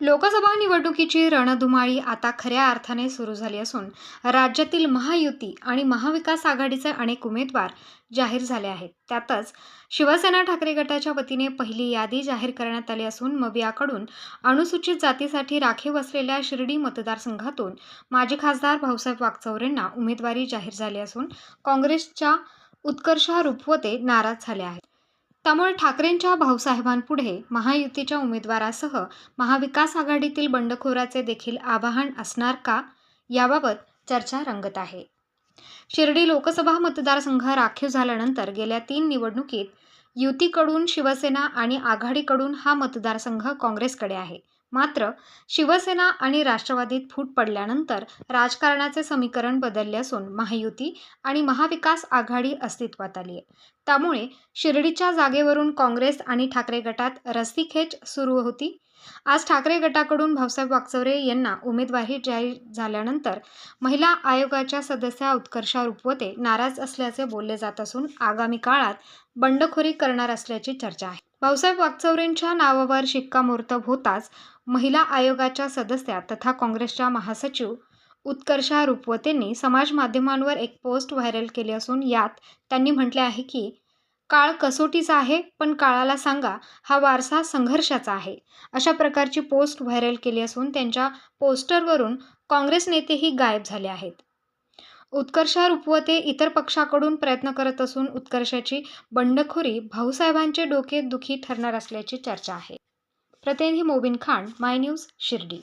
लोकसभा निवडणुकीची रणधुमाळी आता खऱ्या अर्थाने सुरू झाली असून राज्यातील महायुती आणि महाविकास आघाडीचे अनेक उमेदवार जाहीर झाले आहेत. त्यातच शिवसेना ठाकरे गटाच्या वतीने पहिली यादी जाहीर करण्यात आली असून मबियाकडून अनुसूचित जातीसाठी राखीव असलेल्या शिर्डी मतदारसंघातून माजी खासदार भाऊसाहेब वागचौरेंना उमेदवारी जाहीर झाली असून काँग्रेसच्या उत्कर्षा रुपवते नाराज झाले आहेत. त्यामुळे ठाकरेंच्या भाऊसाहेबांपुढे महायुतीच्या उमेदवारासह महाविकास आघाडीतील बंडखोराचे देखील आवाहन असणार का? याबाबत चर्चा रंगत आहे. शिर्डी लोकसभा मतदारसंघ राखीव झाल्यानंतर गेल्या तीन निवडणुकीत युतीकडून शिवसेना आणि आघाडीकडून हा मतदारसंघ काँग्रेसकडे आहे. मात्र शिवसेना आणि राष्ट्रवादीत फूट पडल्यानंतर राजकारणाचे समीकरण बदलले असून महायुती आणि महाविकास आघाडी अस्तित्वात आली आहे. त्यामुळे शिर्डीच्या जागेवरून काँग्रेस आणि ठाकरे गटात रस्सीखेच सुरू होती. आज ठाकरे गटाकडून भाऊसाहेब वागचौरे यांना उमेदवारी जाहीर झाल्यानंतर महिला आयोगाच्या सदस्या उत्कर्षा रुपवते नाराज असल्याचे बोलले जात असून आगामी काळात बंडखोरी करणार असल्याची चर्चा आहे. भाऊसाहेब वागचौरेंच्या नावावर शिक्कामोर्तब होताच महिला आयोगाच्या सदस्या तथा काँग्रेसच्या महासचिव उत्कर्षा रुपवतेंनी समाज माध्यमांवर एक पोस्ट व्हायरल केली असून यात त्यांनी म्हटले आहे की काळ कसोटीचा आहे पण काळाला सांगा हा वारसा संघर्षाचा आहे. अशा प्रकारची पोस्ट व्हायरल केली असून त्यांच्या पोस्टरवरून काँग्रेस नेतेही गायब झाले आहेत. उत्कर्षा रुपवते इतर पक्षाकडून प्रयत्न करत असून उत्कर्षाची बंडखोरी भाऊसाहेबांचे डोके दुखी ठरणार असल्याची चर्चा आहे. प्रतिनिधी मोबिन खान माय न्यूज शिर्डी.